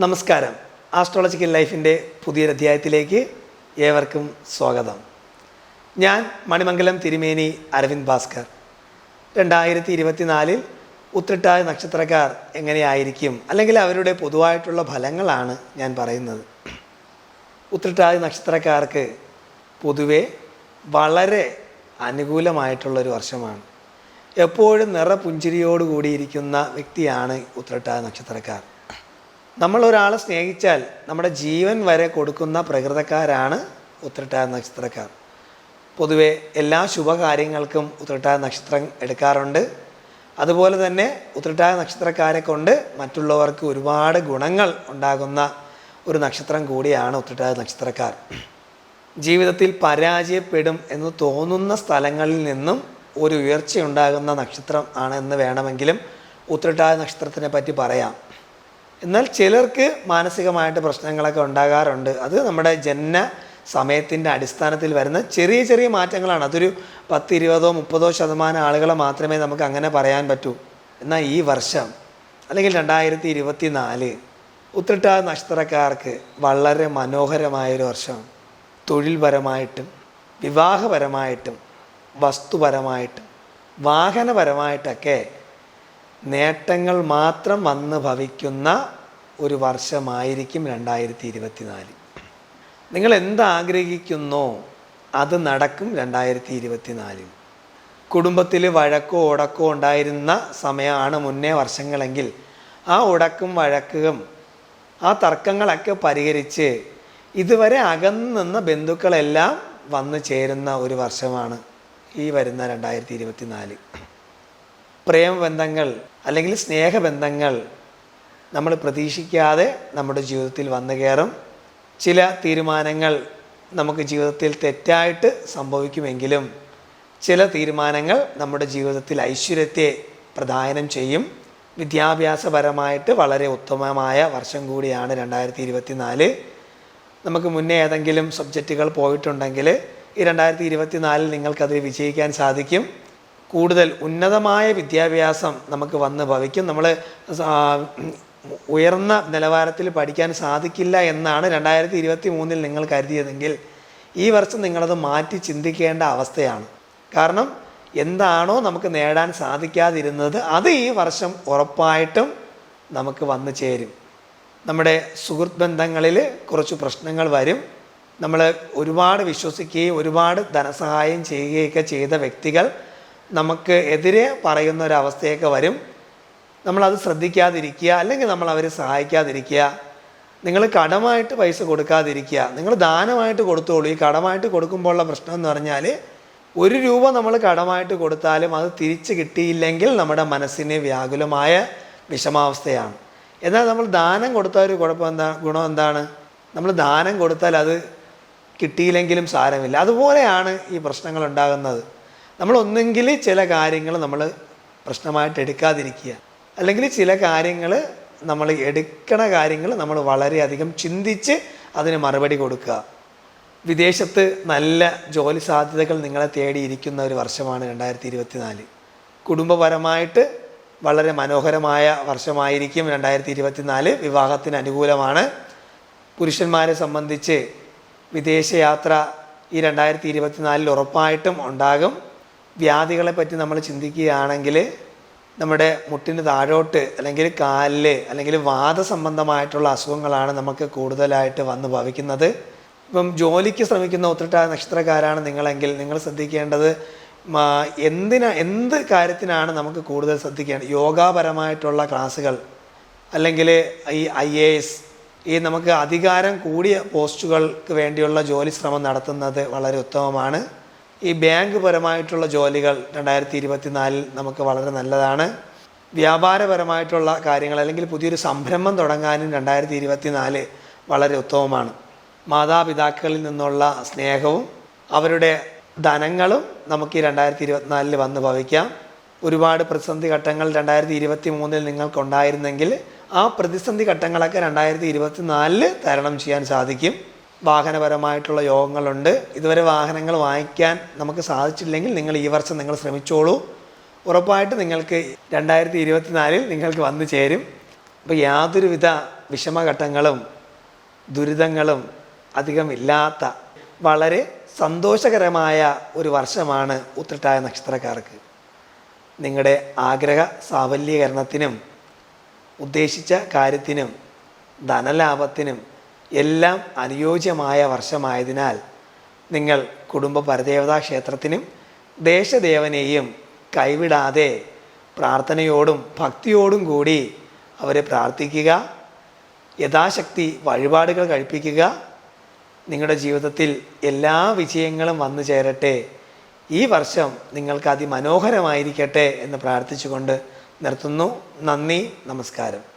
നമസ്കാരം. ആസ്ട്രോളജിക്കൽ ലൈഫിന്റെ പുതിയൊരു അധ്യായത്തിലേക്ക് ഏവർക്കും സ്വാഗതം. ഞാൻ മണിമംഗലം തിരുമേനി അരവിന്ദ് ഭാസ്കർ. രണ്ടായിരത്തി ഇരുപത്തിനാലിൽ ഉത്രട്ടായ നക്ഷത്രക്കാർ എങ്ങനെയായിരിക്കും? അല്ലെങ്കിൽ അവരുടെ പൊതുവായിട്ടുള്ള ഫലങ്ങളാണ് ഞാൻ പറയുന്നത്. ഉത്രട്ടായ നക്ഷത്രക്കാർക്ക് പൊതുവെ വളരെ അനുകൂലമായിട്ടുള്ളൊരു വർഷമാണ്. എപ്പോഴും നിറപുഞ്ചിരിയോടുകൂടിയിരിക്കുന്ന വ്യക്തിയാണ് ഉത്രട്ടായ നക്ഷത്രക്കാർ. നമ്മൾ ഒരാളെ സ്നേഹിച്ചാൽ നമ്മുടെ ജീവൻ വരെ കൊടുക്കുന്ന പ്രകൃതക്കാരാണ് ഉത്രട്ടാതി നക്ഷത്രക്കാർ. പൊതുവെ എല്ലാ ശുഭകാര്യങ്ങൾക്കും ഉത്രട്ടാതി നക്ഷത്രം എടുക്കാറുണ്ട്. അതുപോലെ തന്നെ ഉത്രട്ടായ നക്ഷത്രക്കാരെ കൊണ്ട് മറ്റുള്ളവർക്ക് ഒരുപാട് ഗുണങ്ങൾ ഉണ്ടാകുന്ന ഒരു നക്ഷത്രം കൂടിയാണ് ഉത്രട്ടായ നക്ഷത്രക്കാർ. ജീവിതത്തിൽ പരാജയപ്പെടും എന്ന് തോന്നുന്ന സ്ഥലങ്ങളിൽ നിന്നും ഒരു ഉയർച്ചയുണ്ടാകുന്ന നക്ഷത്രം ആണ് എന്ന് വേണമെങ്കിലും ഉത്രട്ടായ നക്ഷത്രത്തിനെ പറ്റി പറയാം. എന്നാൽ ചിലർക്ക് മാനസികമായിട്ട് പ്രശ്നങ്ങളൊക്കെ ഉണ്ടാകാറുണ്ട്. അത് നമ്മുടെ ജന്മ സമയത്തിന്റെ അടിസ്ഥാനത്തിൽ വരുന്ന ചെറിയ ചെറിയ മാറ്റങ്ങളാണ്. അതൊരു പത്ത് ഇരുപതോ മുപ്പതോ ശതമാനം ആളുകളെ മാത്രമേ നമുക്ക് അങ്ങനെ പറയാൻ പറ്റൂ. എന്നാൽ ഈ വർഷം അല്ലെങ്കിൽ രണ്ടായിരത്തി ഇരുപത്തി നാല് ഉത്രട്ട നക്ഷത്രക്കാർക്ക് വളരെ മനോഹരമായൊരു വർഷം. തൊഴിൽപരമായിട്ടും വിവാഹപരമായിട്ടും വസ്തുപരമായിട്ടും വാഹനപരമായിട്ടൊക്കെ നേട്ടങ്ങൾ മാത്രം വന്ന് ഭവിക്കുന്ന ഒരു വർഷമായിരിക്കും രണ്ടായിരത്തി ഇരുപത്തിനാല് നിങ്ങൾ എന്താഗ്രഹിക്കുന്നോ അത് നടക്കും രണ്ടായിരത്തി ഇരുപത്തിനാലിൽ കുടുംബത്തിൽ വഴക്കോ ഉടക്കോ ഉണ്ടായിരുന്ന സമയമാണ് മുന്നേ വർഷങ്ങളെങ്കിൽ ആ ഉടക്കും വഴക്കും ആ തർക്കങ്ങളൊക്കെ പരിഹരിച്ച് ഇതുവരെ അകന്നു നിന്ന ബന്ധുക്കളെല്ലാം വന്നു ചേരുന്ന ഒരു വർഷമാണ് ഈ വരുന്ന രണ്ടായിരത്തി ഇരുപത്തിനാല് പ്രേമബന്ധങ്ങൾ അല്ലെങ്കിൽ സ്നേഹബന്ധങ്ങൾ നമ്മൾ പ്രതീക്ഷിക്കാതെ നമ്മുടെ ജീവിതത്തിൽ വന്നു കയറും. ചില തീരുമാനങ്ങൾ നമുക്ക് ജീവിതത്തിൽ തെറ്റായിട്ട് സംഭവിക്കുമെങ്കിലും ചില തീരുമാനങ്ങൾ നമ്മുടെ ജീവിതത്തിൽ ഐശ്വര്യത്തെ പ്രദാനം ചെയ്യും. വിദ്യാഭ്യാസപരമായിട്ട് വളരെ ഉത്തമമായ വർഷം കൂടിയാണ് രണ്ടായിരത്തി ഇരുപത്തി നാല് നമുക്ക് മുന്നേ ഏതെങ്കിലും സബ്ജക്റ്റുകൾ പോയിട്ടുണ്ടെങ്കിൽ ഈ രണ്ടായിരത്തി ഇരുപത്തി നാലിൽ നിങ്ങൾക്കത് വിജയിക്കാൻ സാധിക്കും. കൂടുതൽ ഉന്നതമായ വിദ്യാഭ്യാസം നമുക്ക് വന്ന് ഭവിക്കും. നമ്മൾ ഉയർന്ന നിലവാരത്തിൽ പഠിക്കാൻ സാധിക്കില്ല എന്നാണ് രണ്ടായിരത്തി ഇരുപത്തി മൂന്നിൽ നിങ്ങൾ കരുതിയതെങ്കിൽ ഈ വർഷം നിങ്ങളത് മാറ്റി ചിന്തിക്കേണ്ട അവസ്ഥയാണ്. കാരണം എന്താണോ നമുക്ക് നേടാൻ സാധിക്കാതിരുന്നത് അത് ഈ വർഷം ഉറപ്പായിട്ടും നമുക്ക് വന്നു ചേരും. നമ്മുടെ സുഹൃത്ത് ബന്ധങ്ങളിൽ കുറച്ച് പ്രശ്നങ്ങൾ വരും. നമ്മൾ ഒരുപാട് വിശ്വസിക്കുകയും ഒരുപാട് ധനസഹായം ചെയ്യുകയൊക്കെ ചെയ്ത വ്യക്തികൾ നമുക്ക് എതിരെ പറയുന്ന ഒരവസ്ഥയൊക്കെ വരും. നമ്മളത് ശ്രദ്ധിക്കാതിരിക്കുക അല്ലെങ്കിൽ നമ്മൾ അവരെ സഹായിക്കാതിരിക്കുക നിങ്ങൾ കടമായിട്ട് പൈസ കൊടുക്കാതിരിക്കുക നിങ്ങൾ ദാനമായിട്ട് കൊടുത്തോളൂ. ഈ കടമായിട്ട് കൊടുക്കുമ്പോഴുള്ള പ്രശ്നം എന്ന് പറഞ്ഞാൽ ഒരു രൂപ നമ്മൾ കടമായിട്ട് കൊടുത്താലും അത് തിരിച്ച് കിട്ടിയില്ലെങ്കിൽ നമ്മുടെ മനസ്സിന് വ്യാകുലമായ വിഷമാവസ്ഥയാണ്. എന്നാൽ നമ്മൾ ദാനം കൊടുത്ത ഒരു കുഴപ്പം എന്താ ഗുണം എന്താണ്? നമ്മൾ ദാനം കൊടുത്താൽ അത് കിട്ടിയില്ലെങ്കിലും സാരമില്ല. അതുപോലെയാണ് ഈ പ്രശ്നങ്ങൾ ഉണ്ടാകുന്നത്. നമ്മൾ ഒന്നെങ്കിൽ ചില കാര്യങ്ങൾ നമ്മൾ പ്രശ്നമായിട്ട് എടുക്കാതിരിക്കുക. അല്ലെങ്കിൽ ചില കാര്യങ്ങൾ നമ്മൾ എടുക്കണ കാര്യങ്ങൾ നമ്മൾ വളരെയധികം ചിന്തിച്ച് അതിന് മറുപടി കൊടുക്കുക. വിദേശത്ത് നല്ല ജോലി സാധ്യതകൾ നിങ്ങളെ തേടിയിരിക്കുന്ന ഒരു വർഷമാണ് രണ്ടായിരത്തി ഇരുപത്തി നാല് കുടുംബപരമായിട്ട് വളരെ മനോഹരമായ വർഷമായിരിക്കും രണ്ടായിരത്തി ഇരുപത്തി നാല് വിവാഹത്തിന് അനുകൂലമാണ്. പുരുഷന്മാരെ സംബന്ധിച്ച് വിദേശയാത്ര ഈ രണ്ടായിരത്തി ഇരുപത്തിനാലിൽ ഉറപ്പായിട്ടും ഉണ്ടാകും. വ്യാധികളെ പറ്റി നമ്മൾ ചിന്തിക്കുകയാണെങ്കിൽ നമ്മുടെ മുട്ടിന് താഴോട്ട് അല്ലെങ്കിൽ കാലിൽ അല്ലെങ്കിൽ വാദ വാദസംബന്ധമായിട്ടുള്ള അസുഖങ്ങളാണ് നമുക്ക് കൂടുതലായിട്ട് വന്ന് ഭവിക്കുന്നത്. ഇപ്പം ജോലിക്ക് ശ്രമിക്കുന്ന ഒത്തിട്ട നക്ഷത്രക്കാരാണ് നിങ്ങളെങ്കിൽ നിങ്ങൾ ശ്രദ്ധിക്കേണ്ടത് എന്തിനാ എന്ത് കാര്യത്തിനാണ് നമുക്ക് കൂടുതൽ ശ്രദ്ധിക്കേണ്ടത് യോഗാപരമായിട്ടുള്ള ക്ലാസ്സുകൾ അല്ലെങ്കിൽ ഈ ഐ എ എസ് ഈ നമുക്ക് അധികാരം കൂടിയ പോസ്റ്റുകൾക്ക് വേണ്ടിയുള്ള ജോലി ശ്രമം നടത്തുന്നത് വളരെ ഉത്തമമാണ്. ഈ ബാങ്ക് പരമായിട്ടുള്ള ജോലികൾ രണ്ടായിരത്തി ഇരുപത്തിനാലിൽ നമുക്ക് വളരെ നല്ലതാണ്. വ്യാപാരപരമായിട്ടുള്ള കാര്യങ്ങൾ അല്ലെങ്കിൽ പുതിയൊരു സംരംഭം തുടങ്ങാനും രണ്ടായിരത്തി ഇരുപത്തിനാല് വളരെ ഉത്തമമാണ്. മാതാപിതാക്കളിൽ നിന്നുള്ള സ്നേഹവും അവരുടെ ധനങ്ങളും നമുക്ക് ഈ രണ്ടായിരത്തി ഇരുപത്തിനാലിൽ വന്ന് ഭവിക്കാം. ഒരുപാട് പ്രതിസന്ധി ഘട്ടങ്ങൾ രണ്ടായിരത്തി ഇരുപത്തി മൂന്നിൽ നിങ്ങൾക്കുണ്ടായിരുന്നെങ്കിൽ ആ പ്രതിസന്ധി ഘട്ടങ്ങളൊക്കെ രണ്ടായിരത്തി ഇരുപത്തി നാലിൽ തരണം ചെയ്യാൻ സാധിക്കും. വാഹനപരമായിട്ടുള്ള യോഗങ്ങളുണ്ട്. ഇതുവരെ വാഹനങ്ങൾ വാങ്ങിക്കാൻ നമുക്ക് സാധിച്ചില്ലെങ്കിൽ നിങ്ങൾ ഈ വർഷം നിങ്ങൾ ശ്രമിച്ചോളൂ. ഉറപ്പായിട്ട് നിങ്ങൾക്ക് രണ്ടായിരത്തി ഇരുപത്തിനാലിൽ നിങ്ങൾക്ക് വന്നു ചേരും. അപ്പോൾ യാതൊരുവിധ വിഷമഘട്ടങ്ങളും ദുരിതങ്ങളും അധികം ഇല്ലാത്ത വളരെ സന്തോഷകരമായ ഒരു വർഷമാണ് ഉത്രട്ടായ നക്ഷത്രക്കാർക്ക്. നിങ്ങളുടെ ആഗ്രഹ സാഫല്യീകരണത്തിനും ഉദ്ദേശിച്ച കാര്യത്തിനും ധനലാഭത്തിനും എല്ലാം അനുയോജ്യമായ വർഷമായതിനാൽ നിങ്ങൾ കുടുംബ പരദേവതാ ക്ഷേത്രത്തിനും ദേശദേവനെയും കൈവിടാതെ പ്രാർത്ഥനയോടും ഭക്തിയോടും കൂടി അവരെ പ്രാർത്ഥിക്കുക. യഥാശക്തി വഴിപാടുകൾ കഴിപ്പിക്കുക. നിങ്ങളുടെ ജീവിതത്തിൽ എല്ലാ വിജയങ്ങളും വന്നു ചേരട്ടെ. ഈ വർഷം നിങ്ങൾക്ക് അതിമനോഹരമായിരിക്കട്ടെ എന്ന് പ്രാർത്ഥിച്ചുകൊണ്ട് നിർത്തുന്നു. നന്ദി നമസ്കാരം.